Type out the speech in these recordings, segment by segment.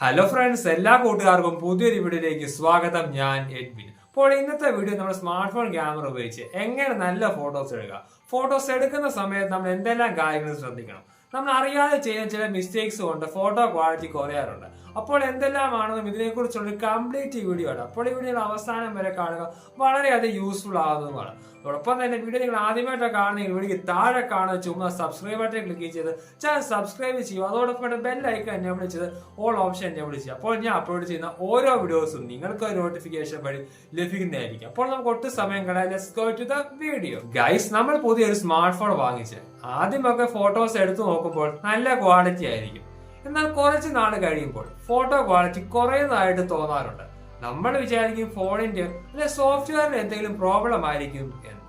Hello friends എല്ലാ കൂട്ടുകാർക്കും പുതിയൊരു വീഡിയോയിലേക്ക് സ്വാഗതം. ഞാൻ എഡ്വിൻ. അപ്പോൾ ഇന്നത്തെ വീഡിയോ നമ്മുടെ സ്മാർട്ട് ഫോൺ ക്യാമറ ഉപയോഗിച്ച് എങ്ങനെ നല്ല ഫോട്ടോസ് എടുക്കുക ഫോട്ടോസ് എടുക്കുന്ന സമയത്ത് നമ്മൾ എന്തെല്ലാം കാര്യങ്ങൾ ശ്രദ്ധിക്കണം? നമ്മൾ അറിയാതെ ചെയ്യുന്ന ചില മിസ്റ്റേക്സ് കൊണ്ട് ഫോട്ടോ ക്വാളിറ്റി കുറയാറുണ്ട്. അപ്പോൾ എന്തെല്ലാമാണെന്നും ഇതിനെക്കുറിച്ചുള്ള കംപ്ലീറ്റ് വീഡിയോ ആണ്. അപ്പോൾ ഈ വീഡിയോ അവസാനം വരെ കാണുക. വളരെയധികം യൂസ്ഫുൾ ആകുന്നതുമാണ്. അതോടൊപ്പം തന്നെ വീഡിയോ നിങ്ങൾ ആദ്യമായിട്ടാണ് കാണുന്നെങ്കിൽ വീഡിയോ താഴെ കാണുക ചുമ്മാ സബ്സ്ക്രൈബ് ബട്ടൺ ക്ലിക്ക് ചെയ്ത് ചാനൽ സബ്സ്ക്രൈബ് ചെയ്യുക. അതോടൊപ്പം ബെൽ ഐക്കൺ എന്നെ വിളിച്ചത് ഓൾ ഓപ്ഷൻ എന്നെ വിളിച്ചത് അപ്പോൾ ഞാൻ അപ്ലോഡ് ചെയ്യുന്ന ഓരോ വീഡിയോസും നിങ്ങൾക്ക് നോട്ടിഫിക്കേഷൻ വഴി ലഭിക്കുന്നതായിരിക്കും. അപ്പോൾ നമുക്ക് ഒട്ടും സമയം കളയാൻ let's go to the video guys നമ്മൾ പുതിയൊരു സ്മാർട്ട് ഫോൺ വാങ്ങിച്ച്. ആദ്യമൊക്കെ ഫോട്ടോസ് എടുത്തു നോക്കുമ്പോൾ നല്ല ക്വാളിറ്റി ആയിരിക്കും. എന്നാൽ കുറച്ച് നാൾ കഴിയുമ്പോൾ ഫോട്ടോ ക്വാളിറ്റി കുറയുന്നതായിട്ട് തോന്നാറുണ്ട്. നമ്മൾ വിചാരിക്കും ഫോണിന്റെ അല്ലെ സോഫ്റ്റ്വെയറിന് എന്തെങ്കിലും പ്രോബ്ലം ആയിരിക്കും എന്ന്.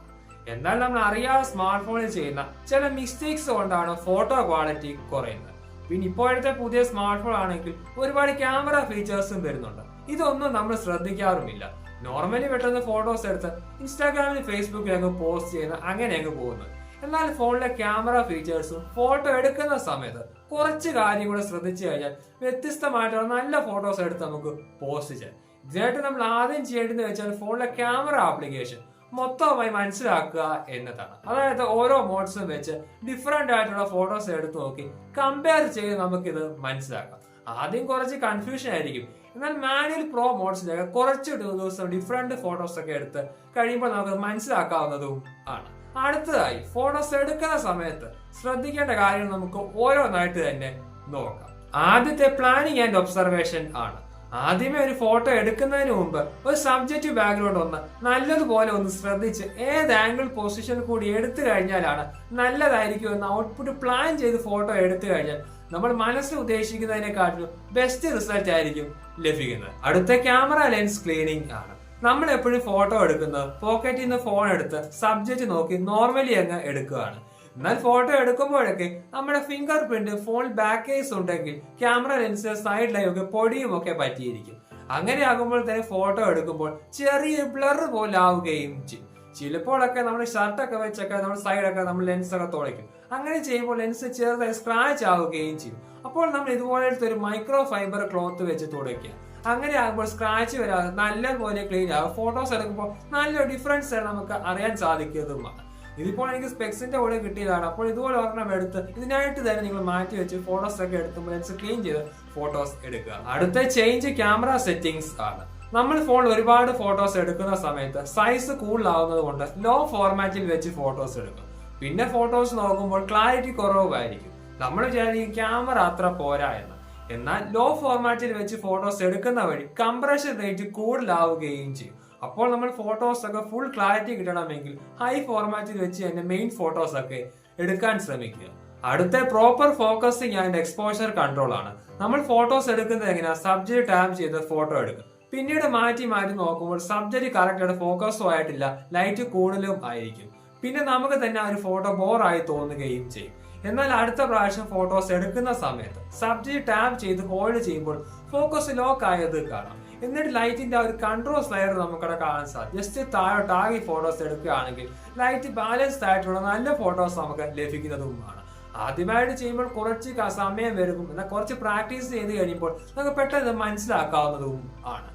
എന്നാൽ നമ്മൾ അറിയാതെ സ്മാർട്ട് ഫോണിൽ ചെയ്യുന്ന ചില മിസ്റ്റേക്സ് കൊണ്ടാണ് ഫോട്ടോ ക്വാളിറ്റി കുറയുന്നത്. പിന്നെ ഇപ്പോഴത്തെ പുതിയ സ്മാർട്ട് ഫോൺ ആണെങ്കിൽ ഒരുപാട് ക്യാമറ ഫീച്ചേഴ്സും വരുന്നുണ്ട്. ഇതൊന്നും നമ്മൾ ശ്രദ്ധിക്കാറുമില്ല. നോർമലി പെട്ടെന്ന് ഫോട്ടോസ് എടുത്ത് ഇൻസ്റ്റാഗ്രാമിൽ ഫേസ്ബുക്കിലൊക്കെ പോസ്റ്റ് ചെയ്യുന്ന അങ്ങനെ അങ്ങ് പോകുന്നു. എന്നാൽ ഫോണിലെ ക്യാമറ ഫീച്ചേഴ്സും ഫോട്ടോ എടുക്കുന്ന സമയത്ത് കുറച്ച് കാര്യം കൂടെ ശ്രദ്ധിച്ചു കഴിഞ്ഞാൽ വ്യത്യസ്തമായിട്ടുള്ള നല്ല ഫോട്ടോസ് എടുത്ത് നമുക്ക് പോസ്റ്റ് ചെയ്യാം. ഇതിനായിട്ട് നമ്മൾ ആദ്യം ചെയ്യേണ്ടതെന്ന് വെച്ചാൽ ഫോണിലെ ക്യാമറ ആപ്ലിക്കേഷൻ മൊത്തമായി മനസ്സിലാക്കുക എന്നതാണ്. അതായത് ഓരോ മോഡ്സും വെച്ച് ഡിഫറെന്റ് ആയിട്ടുള്ള ഫോട്ടോസ് എടുത്ത് നോക്കി കമ്പയർ ചെയ്ത് നമുക്കിത് മനസ്സിലാക്കാം. ആദ്യം കുറച്ച് കൺഫ്യൂഷൻ ആയിരിക്കും. എന്നാൽ മാനുവൽ പ്രോ മോഡ്സിലൊക്കെ കുറച്ച് ദിവസം ഡിഫറെന്റ് ഫോട്ടോസ് ഒക്കെ എടുത്ത് കഴിയുമ്പോൾ നമുക്ക് മനസ്സിലാക്കാവുന്നതും ആണ്. അടുത്തതായി ഫോട്ടോസ് എടുക്കുന്ന സമയത്ത് ശ്രദ്ധിക്കേണ്ട കാര്യം നമുക്ക് ഓരോന്നായിട്ട് തന്നെ നോക്കാം. ആദ്യത്തെ പ്ലാനിങ് ആൻഡ് ഒബ്സർവേഷൻ ആണ്. ആദ്യമേ ഒരു ഫോട്ടോ എടുക്കുന്നതിന് മുമ്പ് ഒരു സബ്ജക്റ്റ് ബാക്ക്ഗ്രൗണ്ട് ഒന്ന് നല്ലതുപോലെ ഒന്ന് ശ്രദ്ധിച്ച് ഏത് ആംഗിൾ പൊസിഷൻ കൂടി എടുത്തു കഴിഞ്ഞാലാണ് നല്ലതായിരിക്കും എന്ന് ഔട്ട്പുട്ട് പ്ലാൻ ചെയ്ത് ഫോട്ടോ എടുത്തു കഴിഞ്ഞാൽ നമ്മൾ മനസ്സിൽ ഉദ്ദേശിക്കുന്നതിനെക്കാട്ടിലും ബെസ്റ്റ് റിസൾട്ട് ആയിരിക്കും ലഭിക്കുന്നത്. അടുത്ത ക്യാമറ ലെൻസ് ക്ലീനിങ് ആണ്. നമ്മൾ എപ്പോഴും ഫോട്ടോ എടുക്കുന്നത് പോക്കറ്റിൽ നിന്ന് ഫോൺ എടുത്ത് സബ്ജക്റ്റ് നോക്കി നോർമലി അങ്ങ് എടുക്കുകയാണ്. എന്നാൽ ഫോട്ടോ എടുക്കുമ്പോഴൊക്കെ നമ്മുടെ finger print phone back case ഉണ്ടെങ്കിൽ ക്യാമറ ലെൻസ് സൈഡ് ലൈവൊക്കെ പൊടിയും ഒക്കെ പറ്റിയിരിക്കും. അങ്ങനെ ആകുമ്പോൾ തന്നെ ഫോട്ടോ എടുക്കുമ്പോൾ ചെറിയ ബ്ലർ പോലെ ആവുകയും ചെയ്യും. ചിലപ്പോഴൊക്കെ നമ്മൾ ഷർട്ടൊക്കെ വെച്ചൊക്കെ നമ്മൾ സൈഡൊക്കെ നമ്മൾ ലെൻസ് ഒക്കെ തുളയ്ക്കും. അങ്ങനെ ചെയ്യുമ്പോൾ ലെൻസ് ചെറുതായി സ്ക്രാച്ച് ആവുകയും ചെയ്യും. അപ്പോൾ നമ്മൾ ഇതുപോലത്തെ ഒരു മൈക്രോ ഫൈബർ ക്ലോത്ത് വെച്ച് തുടയ്ക്കുക അങ്ങനെ ആകുമ്പോൾ സ്ക്രാച്ച് വരാതെ നല്ലപോലെ ക്ലീൻ ആകും. ഫോട്ടോസ് എടുക്കുമ്പോൾ നല്ലൊരു ഡിഫറൻസ് നമുക്ക് അറിയാൻ സാധിക്കുന്നതുമാണ് ഇതിപ്പോൾ എനിക്ക് സ്പെക്സിന്റെ കൂടെ കിട്ടിയതാണ്. അപ്പോൾ ഇതുപോലെ ഒരെണ്ണം എടുത്ത് ഇതിനായിട്ട് തന്നെ നിങ്ങൾ മാറ്റി വെച്ച് ഫോട്ടോസ് ഒക്കെ എടുക്കുമ്പോൾ ലെൻസ് ക്ലീൻ ചെയ്ത് ഫോട്ടോസ് എടുക്കുക. അടുത്ത ചേഞ്ച് ക്യാമറ സെറ്റിംഗ്സ് ആണ്. നമ്മൾ ഫോണിൽ ഒരുപാട് ഫോട്ടോസ് എടുക്കുന്ന സമയത്ത് സൈസ് കൂടുതലാവുന്നത് കൊണ്ട് ലോ ഫോർമാറ്റിൽ വെച്ച് ഫോട്ടോസ് എടുക്കും. പിന്നെ ഫോട്ടോസ് നോക്കുമ്പോൾ ക്ലാരിറ്റി കുറവായിരിക്കും. നമ്മൾ വിചാരിക്കും ക്യാമറ അത്ര പോരാ എന്ന്. എന്നാൽ ലോ ഫോർമാറ്റിൽ വെച്ച് ഫോട്ടോസ് എടുക്കുന്ന വഴി കംപ്രഷൻ റേറ്റ് കൂടുതലാവുകയും ചെയ്യും. അപ്പോൾ നമ്മൾ ഫോട്ടോസ് ഒക്കെ ഫുൾ ക്ലാരിറ്റി കിട്ടണമെങ്കിൽ ഹൈ ഫോർമാറ്റിൽ വെച്ച് തന്നെ മെയിൻ ഫോട്ടോസ് ഒക്കെ എടുക്കാൻ ശ്രമിക്കുക. അടുത്ത proper focusing and exposure control ആണ്. നമ്മൾ ഫോട്ടോസ് എടുക്കുന്നത് എങ്ങനെയാ? സബ്ജക്ട് ടാപ്പ് ചെയ്ത് ഫോട്ടോ എടുക്കും പിന്നീട് മാറ്റി മാറ്റി നോക്കുമ്പോൾ സബ്ജക്ട് കറക്റ്റായിട്ട് ഫോക്കസോ ആയിട്ടില്ല ലൈറ്റ് കൂടുതലും ആയിരിക്കും. പിന്നെ നമുക്ക് തന്നെ ആ ഒരു ഫോട്ടോ ബോറായി തോന്നുകയും ചെയ്യും. എന്നാൽ അടുത്ത പ്രാവശ്യം ഫോട്ടോസ് എടുക്കുന്ന സമയത്ത് സബ്ജക്ട് ടാപ്പ് ചെയ്ത് ഹോൾഡ് ചെയ്യുമ്പോൾ ഫോക്കസ് ലോക്ക് ആയത് കാണാം. എന്നിട്ട് ലൈറ്റിന്റെ ഒരു കൺട്രോൾ സ്ലൈഡർ നമുക്കവിടെ കാണാൻ സാധിക്കും ജസ്റ്റ് താഴോട്ടാകി ഫോട്ടോസ് എടുക്കുകയാണെങ്കിൽ ലൈറ്റ് ബാലൻസ്ഡ് ആയിട്ടുള്ള നല്ല ഫോട്ടോസ് നമുക്ക് ലഭിക്കുന്നതുമാണ്. ആദ്യമായിട്ട് ചെയ്യുമ്പോൾ കുറച്ച് സമയം വരും എന്നാൽ കുറച്ച് പ്രാക്ടീസ് ചെയ്ത് കഴിയുമ്പോൾ നമുക്ക് പെട്ടെന്ന് മനസ്സിലാക്കാവുന്നതും ആണ്.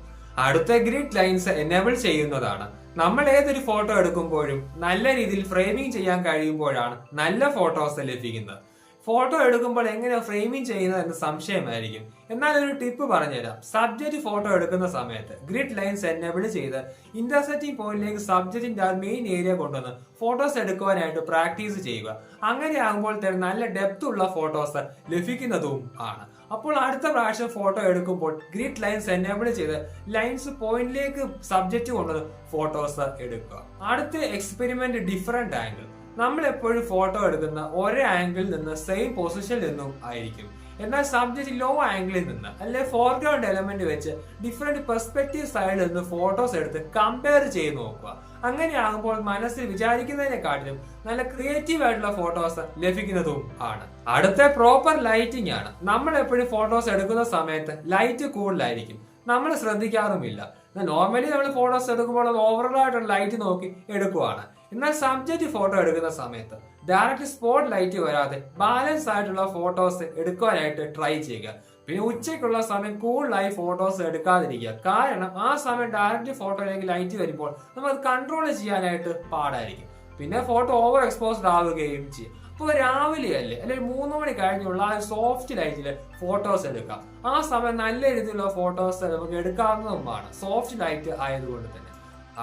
അടുത്ത ഗ്രിഡ് ലൈൻസ് എനേബിൾ ചെയ്യുന്നതാണ്. നമ്മൾ ഏതൊരു ഫോട്ടോ എടുക്കുമ്പോഴും നല്ല രീതിയിൽ ഫ്രെയിമിംഗ് ചെയ്യാൻ കഴിയുമ്പോഴാണ് നല്ല ഫോട്ടോസ് ലഭിക്കുന്നത്. ഫോട്ടോ എടുക്കുമ്പോൾ എങ്ങനെ ഫ്രെയിമിംഗ് ചെയ്യുന്നത് എന്ന് സംശയമായിരിക്കും. എന്നാൽ ഒരു ടിപ്പ് പറഞ്ഞുതരാം. സബ്ജക്റ്റ് ഫോട്ടോ എടുക്കുന്ന സമയത്ത് ഗ്രിഡ് ലൈൻസ് എനേബിൾ ചെയ്ത് ഇന്റർസെറ്റിംഗ് പോയിന്റിലേക്ക് സബ്ജക്റ്റിന്റെ ആ മെയിൻ ഏരിയ കൊണ്ടുവന്ന് ഫോട്ടോസ് എടുക്കുവാനായിട്ട് പ്രാക്ടീസ് ചെയ്യുക. അങ്ങനെയാകുമ്പോൾ തന്നെ നല്ല ഡെപ്ത് ഉള്ള ഫോട്ടോസ് ലഭിക്കുന്നതും ആണ്. അപ്പോൾ അടുത്ത പ്രാവശ്യം ഫോട്ടോ എടുക്കുമ്പോൾ ഗ്രിഡ് ലൈൻസ് എനേബിൾ ചെയ്ത് ലൈൻസ് പോയിന്റിലേക്ക് സബ്ജക്റ്റ് കൊണ്ട് ഫോട്ടോസ് എടുക്കുക. അടുത്ത എക്സ്പെരിമെന്റ് ഡിഫറെന്റ് ആംഗിൾ നമ്മൾ എപ്പോഴും ഫോട്ടോ എടുക്കുന്ന ഒരേ ആംഗിളിൽ നിന്ന് സെയിം പൊസിഷനിൽ നിന്നും ആയിരിക്കും. എന്നാൽ സബ്ജക്റ്റ് ലോ ആംഗിളിൽ നിന്ന് അല്ലെ ഫോർഗ്രൗണ്ട് എലമെന്റ് വെച്ച് ഡിഫറെന്റ് പെർസ്പെക്റ്റീവ് സൈഡിൽ നിന്ന് ഫോട്ടോസ് എടുത്ത് കമ്പയർ ചെയ്ത് നോക്കുക. അങ്ങനെയാകുമ്പോൾ മനസ്സിൽ വിചാരിക്കുന്നതിനെക്കാട്ടിലും നല്ല ക്രിയേറ്റീവ് ആയിട്ടുള്ള ഫോട്ടോസ് ലഭിക്കുന്നതും ആണ്. അടുത്ത പ്രോപ്പർ ലൈറ്റിംഗ് ആണ്. നമ്മൾ എപ്പോഴും ഫോട്ടോസ് എടുക്കുന്ന സമയത്ത് ലൈറ്റ് കൂടുതലായിരിക്കും. നമ്മൾ ശ്രദ്ധിക്കാറുമില്ല. നോർമലി നമ്മൾ ഫോട്ടോസ് എടുക്കുമ്പോൾ ഓവറോൾ ആയിട്ടുള്ള ലൈറ്റ് നോക്കി എടുക്കുവാണ്. എന്നാൽ സബ്ജക്റ്റ് ഫോട്ടോ എടുക്കുന്ന സമയത്ത് ഡയറക്റ്റ് സ്പോട്ട് ലൈറ്റ് വരാതെ ബാലൻസ് ആയിട്ടുള്ള ഫോട്ടോസ് എടുക്കാനായിട്ട് ട്രൈ ചെയ്യുക. പിന്നെ ഉച്ചയ്ക്കുള്ള സമയം കൂടുതലായി ഫോട്ടോസ് എടുക്കാതിരിക്കുക. കാരണം ആ സമയം ഡയറക്റ്റ് ഫോട്ടോയിലേക്ക് ലൈറ്റ് വരുമ്പോൾ നമുക്ക് കൺട്രോൾ ചെയ്യാനായിട്ട് പാടായിരിക്കും. പിന്നെ ഫോട്ടോ ഓവർ എക്സ്പോസ്ഡ് ആവുകയും ചെയ്യും. അപ്പോൾ രാവിലെ അല്ലേ അല്ലെങ്കിൽ മൂന്ന് മണി കഴിഞ്ഞുള്ള ആ സോഫ്റ്റ് ലൈറ്റിൽ ഫോട്ടോസ് എടുക്കാം. ആ സമയം നല്ല രീതിയിലുള്ള ഫോട്ടോസ് നമുക്ക് എടുക്കാവുന്നതുമാണ്. സോഫ്റ്റ് ലൈറ്റ് ആയതുകൊണ്ട് തന്നെ.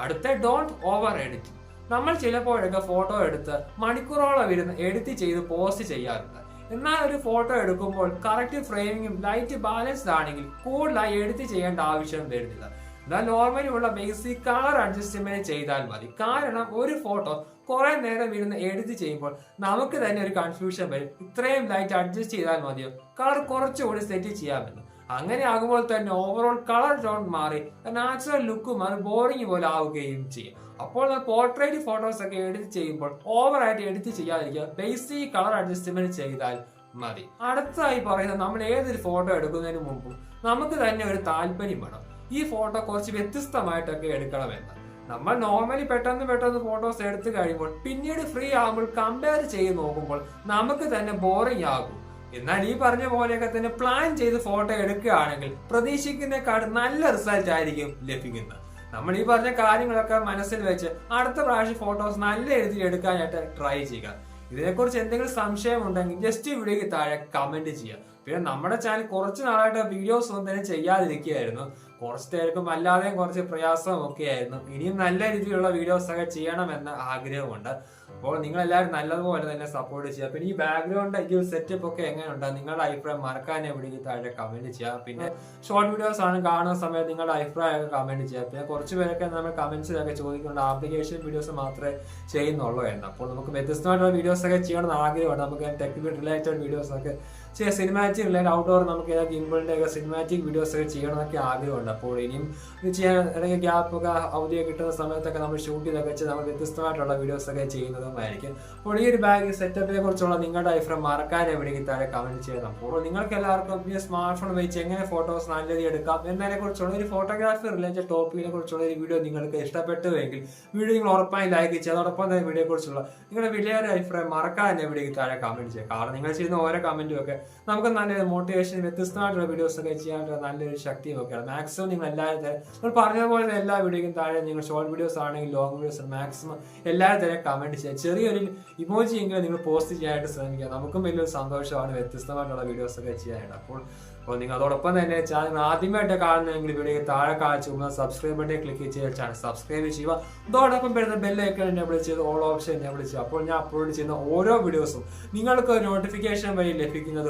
അടുത്ത ഡോണ്ട് ഓവർ എഡിറ്റ് നമ്മൾ ചിലപ്പോഴൊക്കെ ഫോട്ടോ എടുത്ത് മണിക്കൂറോളം ഇരുന്ന് എഡിറ്റ് ചെയ്ത് പോസ്റ്റ് ചെയ്യാറുണ്ട്. എന്നാൽ ഒരു ഫോട്ടോ എടുക്കുമ്പോൾ കറക്റ്റ് ഫ്രെയിമിങ്ങും ലൈറ്റ് ബാലൻസ്ഡ് ആണെങ്കിൽ കൂടുതലായി എഡിറ്റ് ചെയ്യേണ്ട ആവശ്യം വരുന്നില്ല. എന്നാൽ നോർമലി ഉള്ള ബേസിക് കളർ അഡ്ജസ്റ്റ്മെന്റ് ചെയ്താൽ മതി. കാരണം ഒരു ഫോട്ടോ കുറെ നേരം ഇരുന്ന് എഡിറ്റ് ചെയ്യുമ്പോൾ നമുക്ക് തന്നെ ഒരു കൺഫ്യൂഷൻ വരും. ഇത്രയും ലൈറ്റ് അഡ്ജസ്റ്റ് ചെയ്താൽ മതിയോ? കളർ കുറച്ചുകൂടി സെറ്റ് ചെയ്യാമെന്ന്. അങ്ങനെ ആകുമ്പോൾ തന്നെ ഓവറോൾ കളർ ടോൺ മാറി നാച്ചുറൽ ലുക്കും മാറി ബോറിംഗ് പോലെ ആവുകയും ചെയ്യും. അപ്പോൾ പോർട്രേറ്റ് ഫോട്ടോസ് ഒക്കെ എഡിറ്റ് ചെയ്യുമ്പോൾ ഓവറായിട്ട് എഡിറ്റ് ചെയ്യാതിരിക്കുക. ബേസിക് കളർ അഡ്ജസ്റ്റ്മെന്റ് ചെയ്താൽ മതി. അടുത്തായി പറയുന്നത് നമ്മൾ ഏതൊരു ഫോട്ടോ എടുക്കുന്നതിന് മുമ്പും നമുക്ക് തന്നെ ഒരു താല്പര്യം വേണം. ഈ ഫോട്ടോ കുറച്ച് വ്യത്യസ്തമായിട്ടൊക്കെ എടുക്കണമെന്ന്. നമ്മൾ നോർമലി പെട്ടെന്ന് പെട്ടെന്ന് ഫോട്ടോസ് എടുത്തു കഴിയുമ്പോൾ പിന്നീട് ഫ്രീ ആകുമ്പോൾ കമ്പയർ ചെയ്ത് നോക്കുമ്പോൾ നമുക്ക് തന്നെ ബോറിംഗ് ആകും. എന്നാൽ ഈ പറഞ്ഞ പോലെയൊക്കെ തന്നെ പ്ലാൻ ചെയ്ത് ഫോട്ടോ എടുക്കുകയാണെങ്കിൽ പ്രതീക്ഷിക്കുന്നേക്കാൾ നല്ല റിസൾട്ട് ആയിരിക്കും ലഭിക്കുന്നത്. നമ്മൾ ഈ പറഞ്ഞ കാര്യങ്ങളൊക്കെ മനസ്സിൽ വെച്ച് അടുത്ത പ്രാവശ്യം ഫോട്ടോസ് നല്ല രീതിയിൽ എടുക്കാനായിട്ട് ട്രൈ ചെയ്യുക. ഇതിനെക്കുറിച്ച് എന്തെങ്കിലും സംശയം ഉണ്ടെങ്കിൽ ജസ്റ്റ് വീഡിയോയ്ക്ക് താഴെ കമന്റ് ചെയ്യുക. പിന്നെ നമ്മുടെ ചാനൽ കുറച്ച് നാളായിട്ട് വീഡിയോസ് ഒന്നും തന്നെ ചെയ്യാതിരിക്കുകയായിരുന്നു. കുറച്ച് പേർക്കും അല്ലാതെയും കുറച്ച് പ്രയാസവും ഒക്കെ ആയിരുന്നു ഇനിയും നല്ല രീതിയിലുള്ള വീഡിയോസ് ഒക്കെ ചെയ്യണമെന്ന് ആഗ്രഹമുണ്ട്. അപ്പോൾ നിങ്ങൾ എല്ലാവരും നല്ലതുപോലെ തന്നെ സപ്പോർട്ട് ചെയ്യുക. പിന്നെ ഈ ബാക്ക്ഗ്രൗണ്ട് ഈ സെറ്റപ്പ് ഒക്കെ എങ്ങനെയുണ്ട് നിങ്ങളുടെ അഭിപ്രായം മറക്കാനെ വിളിക്ക് താഴെ കമന്റ് ചെയ്യുക. പിന്നെ ഷോർട്ട് വീഡിയോസ് ആണ് കാണുന്ന സമയത്ത് നിങ്ങളുടെ അഭിപ്രായമൊക്കെ കമന്റ് ചെയ്യുക. പിന്നെ കുറച്ച് പേരൊക്കെ നമ്മൾ കമന്റ്സിലൊക്കെ ചോദിക്കുന്നുണ്ട് ആപ്ലിക്കേഷൻ വീഡിയോസ് മാത്രമേ ചെയ്യുന്നുള്ളൂ എന്ന്. അപ്പോൾ നമുക്ക് വ്യത്യസ്തമായിട്ടുള്ള വീഡിയോസ് ഒക്കെ ചെയ്യണമെന്ന് ആഗ്രഹമാണ് നമുക്ക് ടെക്നിക്കൽ റിലേറ്റഡ് വീഡിയോസ് ഒക്കെ ചെയ്യാം സിനിമാറ്റിക് റിലേറ്റഡ് ഔട്ട്ഡോർ നമുക്ക് ഏതൊക്കെ ഗിംബിളിന്റെ ഒക്കെ സിനിമാറ്റിക് വീഡിയോസ് ഒക്കെ ചെയ്യണമെന്നൊക്കെ ആഗ്രഹമുണ്ട്. അപ്പോൾ ഇനിയും ഇത് ചെയ്യാൻ ഗ്യാപ്പ് ഒക്കെ അവധിയൊക്കെ കിട്ടുന്ന സമയത്തൊക്കെ നമ്മൾ ഷൂട്ട് ചെയ്തൊക്കെ വെച്ച് നമ്മൾ വ്യത്യസ്തമായിട്ടുള്ള വീഡിയോസ് ഒക്കെ ചെയ്യുന്നതുമായിരിക്കും. അപ്പോൾ ഈ ഒരു ബാഗ് സെറ്റപ്പിനെ കുറിച്ചുള്ള നിങ്ങളുടെ അഭിപ്രായം മറക്കാൻ എവിടെയെങ്കിൽ താഴെ കമന്റ് ചെയ്യണം. അപ്പോൾ നിങ്ങൾക്ക് എല്ലാവർക്കും ഈ സ്മാർട്ട് ഫോൺ വെച്ച് എങ്ങനെ ഫോട്ടോസ് നല്ല എടുക്കാം എന്നതിനെ കുറിച്ചുള്ള ഒരു ഫോട്ടോഗ്രാഫി റിലേറ്റഡ് ടോപ്പിനെ കുറിച്ചുള്ള ഒരു വീഡിയോ നിങ്ങൾക്ക് ഇഷ്ടപ്പെട്ടുവെങ്കിൽ വീഡിയോ നിങ്ങൾ ഉറപ്പായി ലൈക്ക് ചെയ്യുക. അതോടൊപ്പം തന്നെ വീഡിയോ കുറിച്ചുള്ള നിങ്ങളുടെ വലിയൊരു അഭിപ്രായം മറക്കാൻ എവിടെയെങ്കിൽ താഴെ കമന്റ് ചെയ്യുക. കാരണം നിങ്ങൾ ചെയ്യുന്ന ഓരോ കമന്റും ഒക്കെ നമുക്ക് നല്ലൊരു മോട്ടിവേഷൻ വ്യത്യസ്തമായിട്ടുള്ള വീഡിയോസ് ഒക്കെ ചെയ്യാനുള്ള നല്ലൊരു ശക്തിയും ഒക്കെയാണ്. മാക്സിമം നിങ്ങൾ എല്ലാവരും തന്നെ നമ്മൾ പറഞ്ഞതുപോലെ എല്ലാ വീഡിയോക്കും താഴെ നിങ്ങൾ ഷോർട്ട് വീഡിയോസ് ആണെങ്കിൽ ലോങ് വീഡിയോസ് മാക്സിമം എല്ലാവരും തന്നെ കമന്റ് ചെയ്യുക. ചെറിയൊരു ഇമോജി എങ്കിലും നിങ്ങൾ പോസ്റ്റ് ചെയ്യാനായിട്ട് ശ്രമിക്കുക. നമുക്കും വലിയൊരു സന്തോഷമാണ് വ്യത്യസ്തമായിട്ടുള്ള വീഡിയോസ് ഒക്കെ ചെയ്യാനായിട്ട്. അപ്പോൾ അപ്പോൾ നിങ്ങൾ അതോടൊപ്പം തന്നെ ചാനൽ ആദ്യമായിട്ട് കാണുന്നെങ്കിൽ വീഡിയോ താഴെ കാണിച്ചു സബ്സ്ക്രൈബ് ബട്ടൺ ക്ലിക്ക് ചെയ്ത് ചാനൽ സബ്സ്ക്രൈബ് ചെയ്യുക. അതോടൊപ്പം വരുന്ന ബെല്ലൈക്കൺ എന്നെ ചെയ്ത് ഓൾ ഓപ്ഷൻ എന്നെ വിളിച്ചു അപ്പോൾ ഞാൻ അപ്ലോഡ് ചെയ്യുന്ന ഓരോ വീഡിയോസും നിങ്ങൾക്ക് നോട്ടിഫിക്കേഷൻ വഴി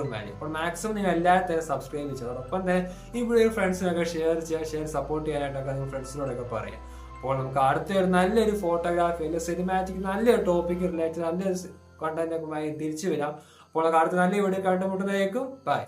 ലഭിക്കുന്നതുമായിരിക്കും അപ്പോൾ മാക്സിമം നിങ്ങൾ എല്ലാത്തരം സബ്സ്ക്രൈബ് ചെയ്തോ ഒപ്പം തന്നെ ഈ വീഡിയോ ഫ്രണ്ട്സിനൊക്കെ ഷെയർ ചെയ്യുക ഷെയർ സപ്പോർട്ട് ചെയ്യാനായിട്ടൊക്കെ നിങ്ങൾ ഫ്രണ്ട്സിനോടൊക്കെ പറയാം. അപ്പോൾ നമുക്ക് അടുത്ത ഒരു നല്ലൊരു ഫോട്ടോഗ്രാഫി അല്ലെങ്കിൽ സിനിമാറ്റിക് നല്ലൊരു ടോപ്പിക് റിലേറ്റഡ് നല്ലൊരു കണ്ടന്റ് ഒക്കെ തിരിച്ചു വരാം. അപ്പോൾ നമുക്ക് അടുത്ത നല്ല വീഡിയോ കണ്ടുമുട്ടുന്നതായിരിക്കും. ബൈ